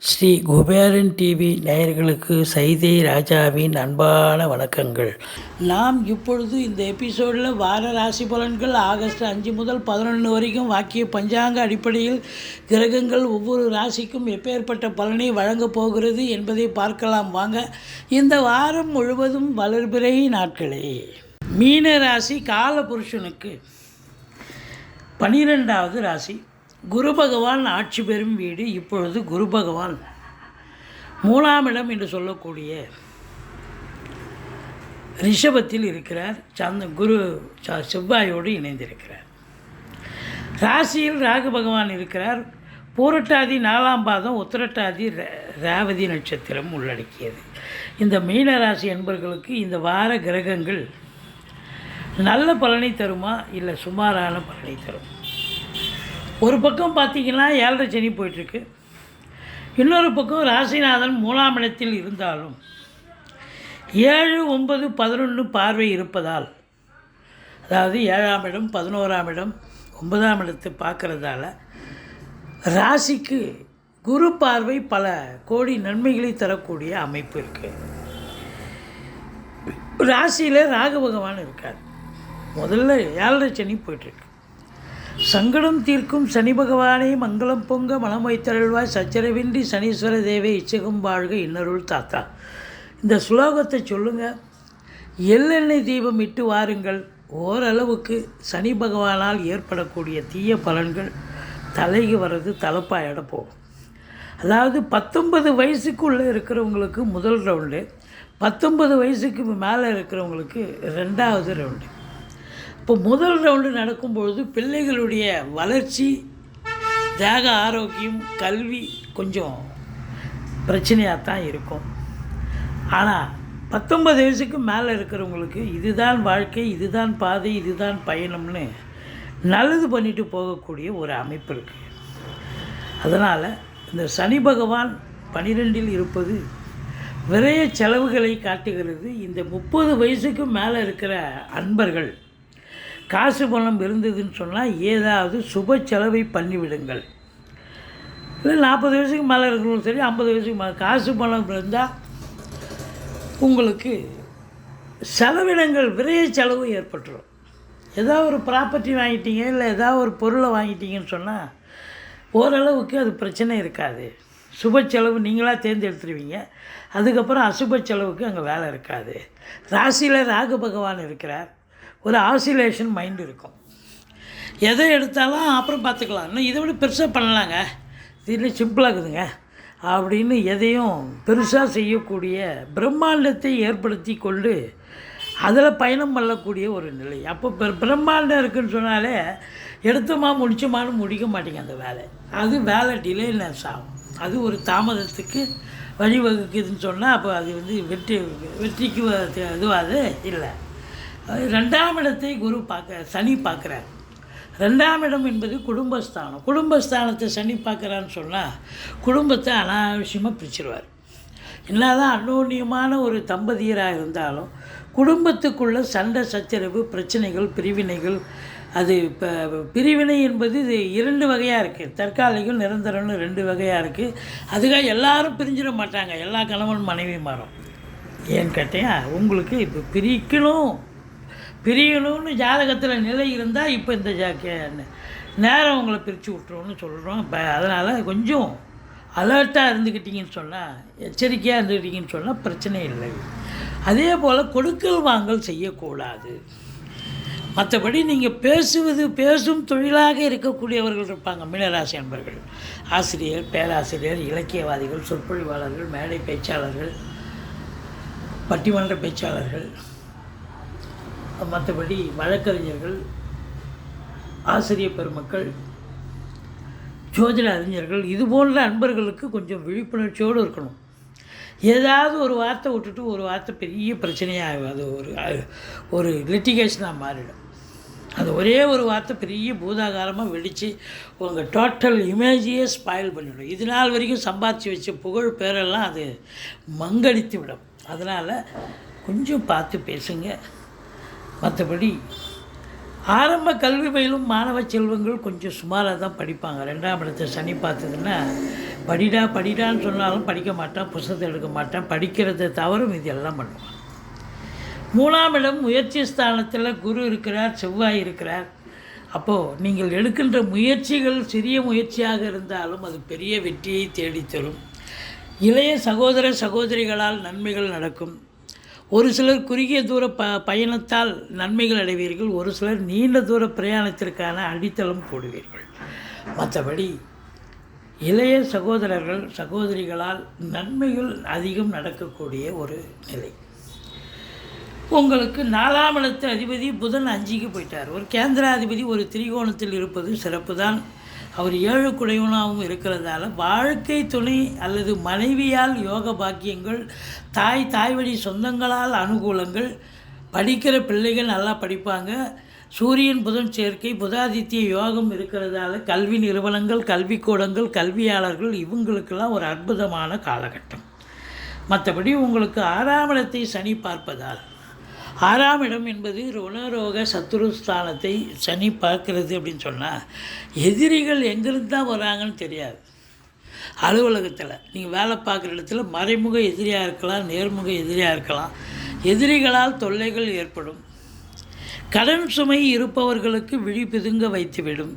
Sri Kuberan TV நேயர்களுக்கு சைதை ராஜாவின் அன்பான வணக்கங்கள். நாம் இப்பொழுது இந்த எபிசோடில் வார ராசி பலன்கள் ஆகஸ்ட் அஞ்சு முதல் பதினொன்று வரைக்கும் வாக்கிய பஞ்சாங்க அடிப்படையில் கிரகங்கள் ஒவ்வொரு ராசிக்கும் எப்பேற்பட்ட பலனை வழங்கப் போகிறது என்பதை பார்க்கலாம். வாங்க இந்த வாரம் முழுவதும் வளர்பிறை நாட்களே. மீன ராசி காலபுருஷனுக்கு பனிரெண்டாவது ராசி. குரு பகவான் ஆட்சி பெறும் வீடு இப்பொழுது குரு பகவான். மூணாம் இடம் என்று சொல்லக்கூடிய ரிஷபத்தில் இருக்கிறார். சந்த குரு செவ்வாயோடு இணைந்திருக்கிறார். ராசியில் ராகு பகவான் இருக்கிறார். பூரட்டாதி நாலாம் பாதம் உத்திரட்டாதி ரே- ரேவதி நட்சத்திரம் உள்ளடக்கியது. இந்த மீன ராசி என்பர்களுக்கு இந்த வார கிரகங்கள் நல்ல பலனை தருமா? இல்லை சுமாரான பலனை தரும்? ஒரு பக்கம் பார்த்தீங்கன்னா ஏழரை சனி போயிட்டுருக்கு. இன்னொரு பக்கம் ராசிநாதன் மூலாம் இடத்தில் இருந்தாலும் ஏழு ஒன்பது பதினொன்று பார்வை இருப்பதால் அதாவது ஏழாம் இடம் பதினோராம் இடம் ஒன்பதாம் இடத்தை பார்க்குறதால ராசிக்கு குரு பார்வை பல கோடி நன்மைகளை தரக்கூடிய அமைப்பு இருக்குது ராசியில் ராகு பகவான் இருக்கார். முதல்ல ஏழரை சனி போயிட்டுருக்கு. சங்கடம் தீர்க்கும் சனி பகவானே மங்களம் பொங்க மனம் வைத்தருள்வாய். சச்சரவின்றி சனீஸ்வர தேவை இச்சகம் வாழ்க இன்னருள் தாத்தா. இந்த ஸ்லோகத்தை சொல்லுங்கள் எள்ளெண்ணெய் தீபம் இட்டு வாருங்கள். ஓரளவுக்கு சனி பகவானால் ஏற்படக்கூடிய தீய பலன்கள் தலைக்கு வர்றது தலைப்பாயிட போகும். அதாவது பத்தொன்பது வயசுக்குள்ளே இருக்கிறவங்களுக்கு முதல் ரவுண்டு பத்தொன்பது வயசுக்கு மேலே இருக்கிறவங்களுக்கு ரெண்டாவது ரவுண்டு. இப்போ முதல் ரவுண்டு நடக்கும்பொழுது பிள்ளைகளுடைய வளர்ச்சி தேக ஆரோக்கியம் கல்வி கொஞ்சம் பிரச்சனையாக தான் இருக்கும். ஆனால் பத்தொன்பது வயசுக்கு மேலே இருக்கிறவங்களுக்கு இதுதான் வாழ்க்கை இதுதான் பாதை இதுதான் பயணம்னு நல்லது பண்ணிட்டு போகக்கூடிய ஒரு அமைப்பு இருக்குது அதனால் இந்த சனி பகவான் பனிரெண்டில் இருப்பது விரைய செலவுகளை காட்டுகிறது. இந்த முப்பது வயசுக்கு மேலே இருக்கிற அன்பர்கள் காசு பணம் இருந்ததுன்னு சொன்னால் ஏதாவது சுப செலவை பண்ணிவிடுங்கள். இல்லை நாற்பது வயசுக்கு மேலே இருக்கிறவங்க சரி ஐம்பது வயசுக்கு மேலே காசு பணம் இருந்தால் உங்களுக்கு செலவினங்கள் விரைய செலவு ஏற்பட்டுரும். ஏதாவது ஒரு ப்ராப்பர்ட்டி வாங்கிட்டீங்க இல்லை ஏதாவது ஒரு பொருளை வாங்கிட்டீங்கன்னு சொன்னால் ஓரளவுக்கு அது பிரச்சனை இருக்காது. சுப செலவு நீங்களாக தேர்ந்தெடுத்துருவீங்க. அதுக்கப்புறம் அசுப செலவுக்கு அங்கே வேலை இருக்காது. ராசியில் ராகு பகவான் இருக்கிறார். ஒரு ஆசிலேஷன் மைண்ட் இருக்கும். எதை எடுத்தாலும் அப்புறம் பார்த்துக்கலாம். இன்னும் இதை விட பெருசாக பண்ணலாங்க. இது இன்னும் சிம்பிளாக இருக்குதுங்க. அப்படின்னு எதையும் பெருசாக செய்யக்கூடிய பிரம்மாண்டத்தை ஏற்படுத்தி கொண்டு அதில் பயணம் பண்ணக்கூடிய ஒரு நிலை. அப்போ பிர பிரம்மாண்டம் இருக்குதுன்னு சொன்னாலே எடுத்தோமா முடிச்சோமான்னு முடிக்க மாட்டேங்க அந்த வேலை. அது வேலை டிலேனஸ் ஆகும். அது ஒரு தாமதத்துக்கு வழிவகுக்குதுன்னு சொன்னால் அப்போ அது வந்து வெற்றி வெற்றிக்கு இதுவாது இல்லை. ரெண்டாம் இடத்தை குரு பார்க்க சனி பார்க்குறார். ரெண்டாம் இடம் என்பது குடும்பஸ்தானம். குடும்பஸ்தானத்தை சனி பார்க்குறான்னு சொன்னால் குடும்பத்தை அனாவசியமாக பிரிச்சிருவார். என்னதான் அன்னோன்யமான ஒரு தம்பதியராக இருந்தாலும் குடும்பத்துக்குள்ள சண்டை சச்சரவு பிரச்சனைகள் பிரிவினைகள் அது இப்போ பிரிவினை என்பது இது இரண்டு வகையாக இருக்குது தற்காலிகம் நிரந்தரம்னு ரெண்டு வகையாக இருக்குது அதுக்காக எல்லாரும் பிரிஞ்சிட மாட்டாங்க. எல்லா கணவன் மனைவி மாறும் ஏன்னு கேட்டேன் உங்களுக்கு இப்போ பிரிக்கணும். பிரியணும்னு ஜாதகத்தில் நிலை இருந்தால் இப்போ இந்த ஜா நேரம் உங்களை பிரித்து விட்ருவோம்னு சொல்கிறோம் இப்போ அதனால் கொஞ்சம் அலர்ட்டாக இருந்துக்கிட்டீங்கன்னு சொன்னால் எச்சரிக்கையாக இருந்துக்கிட்டீங்கன்னு சொன்னால் பிரச்சனை இல்லை. அதே போல் கொடுக்கல் வாங்கல் செய்யக்கூடாது. மற்றபடி நீங்கள் பேசுவது பேசும் தொழிலாக இருக்கக்கூடியவர்கள் இருப்பாங்க. மீனராசி அன்பர்கள் ஆசிரியர் பேராசிரியர் இலக்கியவாதிகள் சொற்பொழிவாளர்கள் மேடை பேச்சாளர்கள் பட்டிமன்ற பேச்சாளர்கள் மற்றபடி வழக்கறிஞர்கள் ஆசிரிய பெருமக்கள் ஜோதிட அறிஞர்கள் இது போன்ற அன்பர்களுக்கு கொஞ்சம் விழிப்புணர்ச்சியோடு இருக்கணும். ஏதாவது ஒரு வார்த்தை விட்டுட்டு ஒரு வார்த்தை பெரிய பிரச்சனையாக அது ஒரு ஒரு லிட்டிகேஷனாக மாறிடும். அது ஒரே ஒரு வார்த்தை பெரிய பூதாகாரமாக வெடித்து உங்கள் டோட்டல் இமேஜையே ஸ்பாயில் பண்ணிவிடும் இது நாள் வரைக்கும் சம்பாதிச்சு வச்ச புகழ் பேரெல்லாம் அது மங்கடித்து விடும். அதனால் கொஞ்சம் பார்த்து பேசுங்க. மற்றபடி ஆரம்ப கல்வி பயிலும் மாணவ செல்வங்கள் கொஞ்சம் சுமாராக தான் படிப்பாங்க. ரெண்டாம் இடத்தை சனி பார்த்ததுன்னா படிடா படிடான்னு சொன்னாலும் படிக்க மாட்டான் புஸ்தத்தை எடுக்க மாட்டான் படிக்கிறதை தவறும் இது எல்லாம் பண்ணுவான். மூணாம் இடம் முயற்சி ஸ்தானத்தில் குரு இருக்கிறார் செவ்வாய் இருக்கிறார். அப்போது நீங்கள் எடுக்கின்ற முயற்சிகள் சிறிய முயற்சியாக இருந்தாலும் அது பெரிய வெற்றியை தேடித்தரும். இளைய சகோதர சகோதரிகளால் நன்மைகள் நடக்கும். ஒரு சிலர் குறுகிய தூர ப பயணத்தால் நன்மைகள் அடைவீர்கள் ஒரு சிலர் நீண்ட தூர பிரயாணத்திற்கான அடித்தளம் போடுவீர்கள். மற்றபடி இளைய சகோதரர்கள் சகோதரிகளால் நன்மைகள் அதிகம் நடக்கக்கூடிய ஒரு நிலை. உங்களுக்கு நாலாம் இடத்து அதிபதி புதன் அஞ்சுக்கு போயிட்டார். ஒரு கேந்திராதிபதி ஒரு திரிகோணத்தில் இருப்பது சிறப்பு தான் அவர் ஏழு குடைவனாகவும் இருக்கிறதால வாழ்க்கை துணை அல்லது மனைவியால் யோக பாக்கியங்கள் தாய் தாய் வழி சொந்தங்களால் அனுகூலங்கள் படிக்கிற பிள்ளைகள் நல்லா படிப்பாங்க சூரியன் புதன் சேர்க்கை புதாதித்ய யோகம் இருக்கிறதால கல்வி நிறுவனங்கள் கல்விக்கூடங்கள் கல்வியாளர்கள் இவங்களுக்கெல்லாம் ஒரு அற்புதமான காலகட்டம். மற்றபடி உங்களுக்கு ஆறாம் இடத்தை சனி பார்ப்பதால் ஆறாம் இடம் என்பது ருணரோக சத்துருஸ்தானத்தை சனி பார்க்கிறது அப்படின்னு சொன்னால் எதிரிகள் எங்கிருந்து தான் வராங்கன்னு தெரியாது. அலுவலகத்தில் நீங்கள் வேலை பார்க்குற இடத்துல மறைமுக எதிரியாக இருக்கலாம் நேர்முக எதிரியாக இருக்கலாம். எதிரிகளால் தொல்லைகள் ஏற்படும். கடன் சுமை இருப்பவர்களுக்கு விழி பிதுங்க வைத்துவிடும்.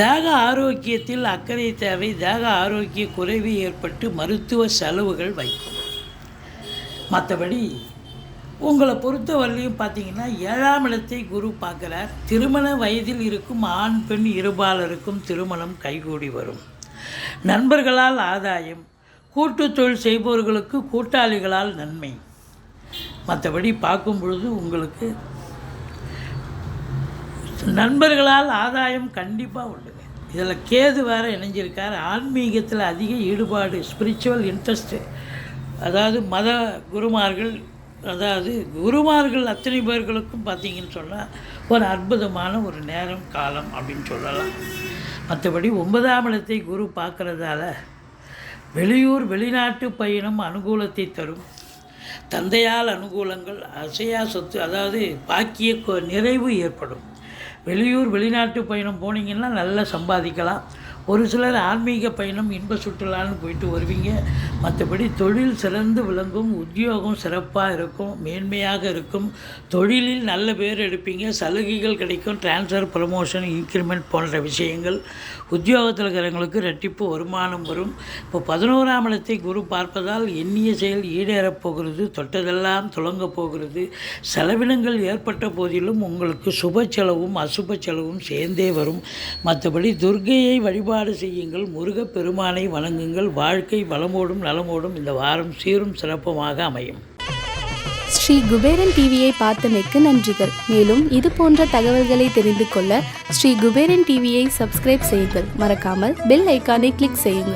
தேக ஆரோக்கியத்தில் அக்கறை தேவை தேக ஆரோக்கிய குறைவு ஏற்பட்டு மருத்துவ செலவுகள் வைக்கும். மற்றபடி உங்களை பொறுத்தவரையிலையும் பார்த்தீங்கன்னா ஏழாம் இடத்தை குரு பார்க்குறார். திருமண வயதில் இருக்கும் ஆண் பெண் இருபாலருக்கும் திருமணம் கைகூடி வரும். நண்பர்களால் ஆதாயம் கூட்டு தொழில் செய்பவர்களுக்கு கூட்டாளிகளால் நன்மை. மற்றபடி பார்க்கும் பொழுது உங்களுக்கு நண்பர்களால் ஆதாயம் கண்டிப்பாக உண்டுங்க இதில் கேது வேறு இணைஞ்சிருக்கார். ஆன்மீகத்தில் அதிக ஈடுபாடு ஸ்பிரிச்சுவல் இன்ட்ரெஸ்ட்டு அதாவது மத குருமார்கள் அதாவது குருமார்கள் அத்தனை பேர்களுக்கும் பார்த்தீங்கன்னு சொன்னால் ஒரு அற்புதமான ஒரு நேரம் காலம் அப்படின்னு சொல்லலாம். மற்றபடி ஒன்பதாம் இடத்தை குரு பார்க்குறதால வெளியூர் வெளிநாட்டு பயணம் அனுகூலத்தை தரும். தந்தையால் அனுகூலங்கள் அசையா சொத்து அதாவது பாக்கிய கொ- நிறைவு ஏற்படும். வெளியூர் வெளிநாட்டு பயணம் போனீங்கன்னா நல்லா சம்பாதிக்கலாம். ஒரு சிலர் ஆன்மீக பயணம் இன்ப சுற்றுலான்னு போயிட்டு வருவீங்க. மற்றபடி தொழில் சிறந்து விளங்கும் உத்தியோகம் சிறப்பாக இருக்கும் மேன்மையாக இருக்கும். தொழிலில் நல்ல பேர் எடுப்பீங்க சலுகைகள் கிடைக்கும் ட்ரான்ஸ்ஃபர் ப்ரமோஷன் இன்க்ரிமெண்ட் போன்ற விஷயங்கள். உத்தியோகத்தில் இருக்கிறவங்களுக்கு ரெட்டிப்பு வருமானம் வரும். இப்போ பதினோராம் இடத்தை குரு பார்ப்பதால் எண்ணிய செயல் ஈடேறப் போகிறது தொட்டதெல்லாம் துலங்கப் போகிறது. செலவினங்கள் ஏற்பட்ட போதிலும் உங்களுக்கு சுப செலவும் அசுப செலவும் சேர்ந்தே வரும். மற்றபடி துர்கையை வழிபாடு செய்யுங்கள் முருகப் பெருமானை வணங்குங்கள் வாழ்க்கை வளமோடும் நலமோடும் இந்த வாரம் சீரும் சிறப்புமாக அமையும். ஸ்ரீ குபேரன் டிவியை பார்த்தமைக்கு நன்றிகள். மேலும் இது போன்ற தகவல்களை தெரிந்து கொள்ள ஸ்ரீ குபேரன் டிவியை சப்ஸ்கிரைப் செய்யுங்கள். மறக்காமல் பெல் ஐக்கானை கிளிக் செய்யுங்கள்.